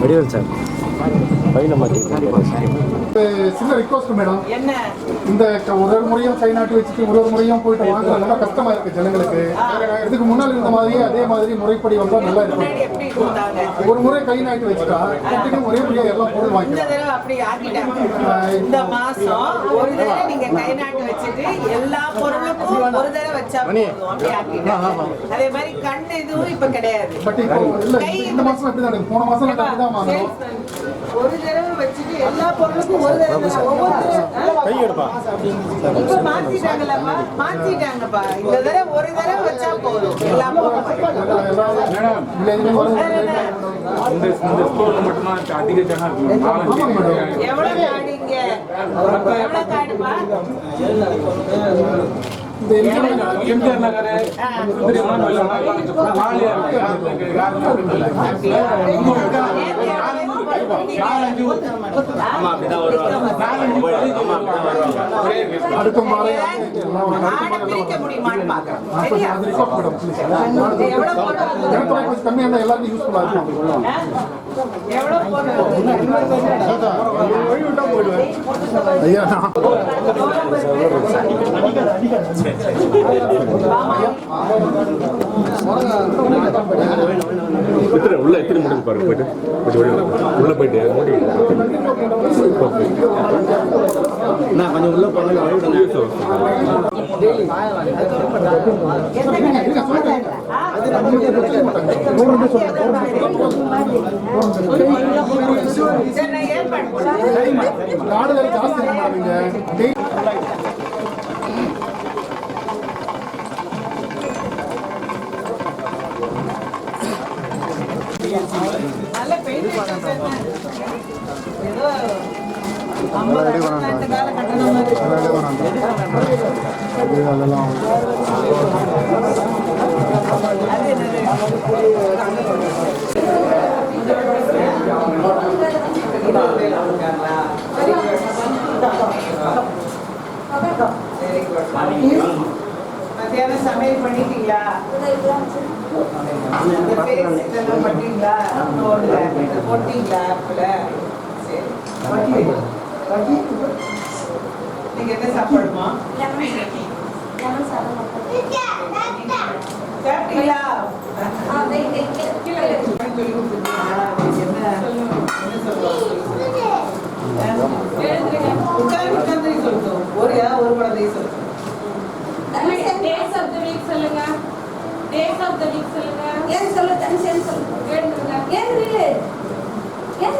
வடிவல் sir. மாற்றி ஒரு சின்ன ரிக்வஸ்ட் மேடம். என்ன? இந்த ஒரு ஒரு முறையும் கை நாட்டி வச்சுட்டு ஒரு ஒரு முறையும் போயிட்டு வாங்குறது ரொம்ப கஷ்டமா இருக்கு ஜனங்களுக்கு. இதுக்கு முன்னால் இருந்த மாதிரியே அதே மாதிரி முறைப்படி வந்தா நல்லா இருக்கும். ஒரு முறை கை நாட்டி வச்சுட்டா கண்டிப்பா ஒரே முறையா எல்லாம் பொருள் இந்த வாங்கிக்கலாம் தடவை அப்படி ஆக்கிட்டாங்க இந்த மாசம் ஒரு தடவை நீங்க கை நாட்டு வச்சுட்டு எல்லா பொருளுக்கும் ஒரு தடவை வச்சா அதே மாதிரி கண் இதுவும் இப்ப கிடையாது. பட் இப்போ இந்த- மாசம் அப்படிதான் போன மாசம் அப்படிதான் வாங்கினோம் ஒரு தடவை வச்சுட்டு எல்லா பொருளுக்கும் ஒரு தடவை ஒவ்வொரு கை எடுப்பா இப்ப மாத்திட்டாங்கல்லப்பா மாத்திட்டாங்கப்பா. இந்த தடவை ஒரு தடவை வச்சா போதும். எல்லா பொருளும் எவ்வளவு காடுங்க எவ்வளவு காடுப்பா? இந்த எம்ஜிஆர் நகர் அடுத்த மாலை எல்லாருக்கும் இருக்கும் ஐயா எத்தனை உள்ள எத்தனை முடிவு பாருங்க போயிட்டு. உள்ள போயிட்டு மூடி நான் கொஞ்சம் உள்ள போனாங்க ஜாஸ்தி இருக்கு மேடம் இங்க டெய்லி நல்ல பெயிண்ட் ஏதோ ஐம்பது அறுபது கால கட்டணம் மாதிரி. அது என்னது? Very good. மத்தியானம் சமையல் பண்ணிட்டீங்களா? போடல. போட்டீங்களா ஆப்பில்? சரி. நீங்க என்ன சாப்பிடுமா சாப்பிட்டீங்களா சொல்லி கொடுத்துருக்கீங்களா சொல்லுங்க. டேஸ் ஆஃப் தி வீக் சொல்லுங்க. ஏன் சொல்லு தனிச்சு ஏன் சொல்லு கேளுங்க ஏன் நில்லு ஏன்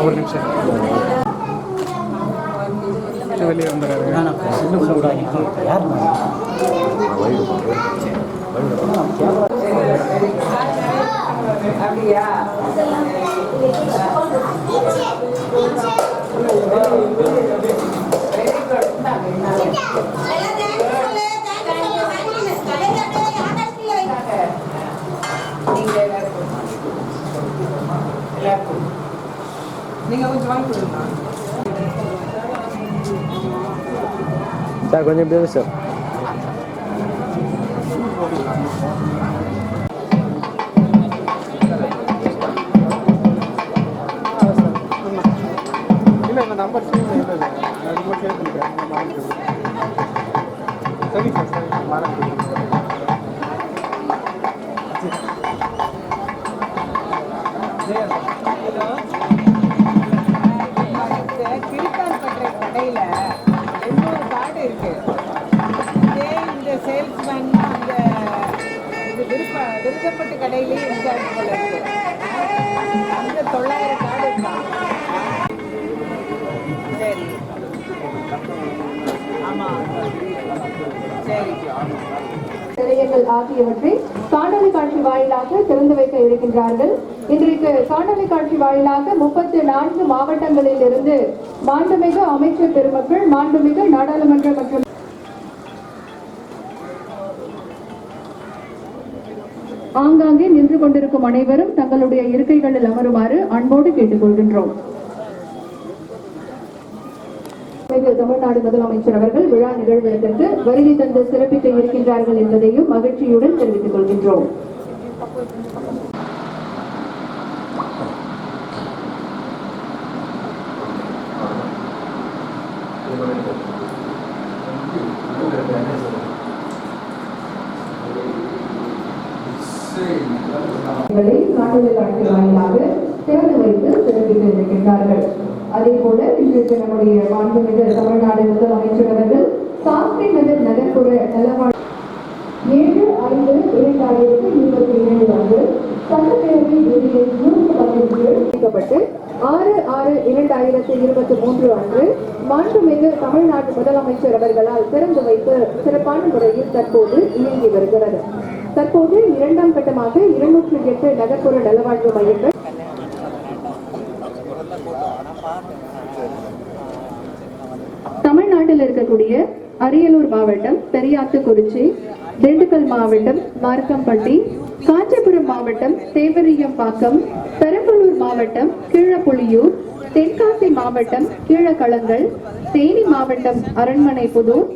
ஒரு நிமிஷம். வெளியே வந்துடுறாரு எல்லாம் தேங்க்ஸ் சொல்லு தேங்க்ஸ் தேங்க்ஸ் ஆகாஷ்ல வைங்க நீங்க எல்லாருக்கும் எல்லாருக்கும் நீங்க கொஞ்சம் வாங்கி கொடுங்க. சார் கொஞ்சம் இப்படி சார். இல்லை இந்த நம்பர் ஸ்க்ரீனில் இல்லை அது மட்டும் சேவ் பண்ணிக்கிறேன். நான் வாங்கிக்கிறேன். சரி சார் சரி மறந்து போல இருக்கு. தொள்ளாயிரம் இருக்கான் சரி. சரி. நிலையங்கள் ஆகியவற்றை காணொலி காட்சி வாயிலாக திறந்து வைக்க இருக்கின்றார்கள். இன்றைக்கு காணொலி காட்சி வாயிலாக முப்பத்தி நான்கு மாவட்டங்களில் இருந்து மாண்புமிகு அமைச்சர் பெருமக்கள் மாண்புமிகு நாடாளுமன்ற மற்றும் ஆங்காங்கே நின்று கொண்டிருக்கும் அனைவரும் தங்களுடைய இருக்கைகளில் அமருமாறு அன்போடு கேட்டுக்கொள்கின்றோம். தமிழ்நாடு முதலமைச்சர் அவர்கள் விழா நிகழ்விடத்திற்கு வருகை தந்து சிறப்பிக்க இருக்கின்றார்கள் என்பதையும் மகிழ்ச்சியுடன் தெரிவித்துக் கொள்கின்றோம். களை காணொலி காட்சி வாயிலாக திறந்து வைத்து சிறப்பித்து இருக்கின்றார்கள். அதே போல இன்றைக்கு நம்முடைய மாண்புமிகு தமிழ்நாடு முதலமைச்சர் அவர்கள் சாஸ்திரி நகர் நகர்ப்புற நலவாழ் ஏழு ஐந்து இரண்டாயிரத்தி இருபத்தி ஏழு அன்று சட்டப்பேரவை விதியின் நூற்று பத்தின் ஆறு ஆறு இரண்டாயிரத்தி இருபத்தி மூன்று அன்று மாண்புமிகு தமிழ்நாடு முதலமைச்சர் அவர்களால் திறந்து வைத்து சிறப்பான முறையில் தற்போது இயங்கி வருகிறது. தற்போது இரண்டாம் கட்டமாக இருநூற்றி எட்டு நகர்ப்புற நலவாழ்வு மையங்கள் தமிழ்நாட்டில் இருக்கக்கூடிய அரியலூர் மாவட்டம் பெரியாத்துக்குறிச்சி திண்டுக்கல் மாவட்டம் மார்க்கம்பட்டி காஞ்சிபுரம் மாவட்டம் தேவரியம்பாக்கம் பெரம்பலூர் மாவட்டம் கீழப்புலியூர் தென்காசி மாவட்டம் கீழக்களங்கள் தேனி மாவட்டம் அரண்மனை புதூர்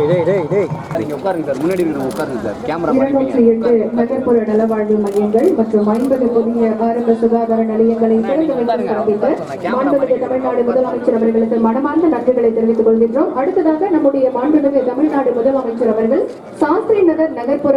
டேய் டேய் டேய் டேய் நீங்க உட்காருங்க சார் முன்னாடி இருக்கிறவங்க உட்காருங்க சார் கேமரா இருநூற்றி எட்டு நகர்ப்புற நலவாழ்வு மையங்கள் மற்றும் ஐம்பது புதிய ஆரம்ப சுகாதார நிலையங்களை தமிழ்நாடு முதலமைச்சர் அவர்களுக்கு மனமார்ந்த நன்றிகளை தெரிவித்துக் கொள்கின்றோம் அடுத்ததாக நம்முடைய மாண்புமிகு தமிழ்நாடு முதலமைச்சர் அவர்கள் சாஸ்திரி நகர் நகர்ப்புற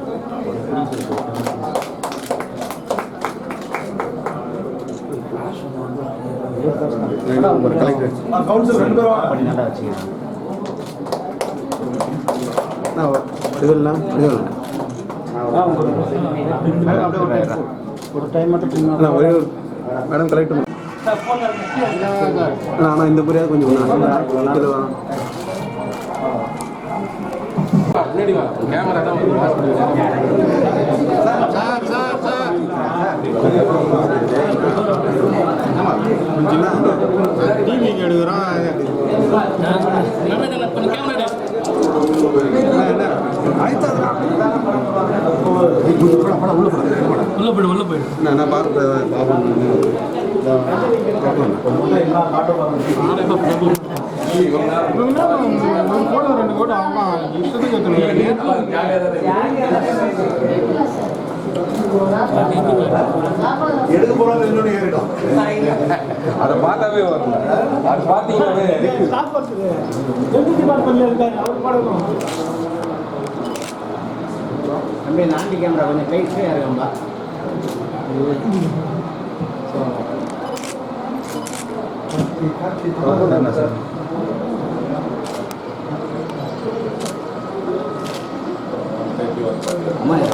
இதெல்லாம் இதெல்லாம் ஒரு டைம் மட்டும் ஒரே மேடம் கலெக்ட் ஆனால் இந்த முறையாவது கொஞ்சம் முன்னாடி வா. கேமரா தான் டிவிக்கு எடுக்கிறோம் நான் பார்த்து ஒரு கோடு ரெண்டு கோடு அவங்க இஷ்டத்துக்கு எடுக்க போறாங்க இன்னொன்று ஏறிடும். அதை பார்த்தாவே வரும். அது பார்த்தீங்கன்னாவே தம்பி ஆண்டி கேமரா கொஞ்சம் கைட்ஸே இருக்கம்பா. சார் అమ్మాయి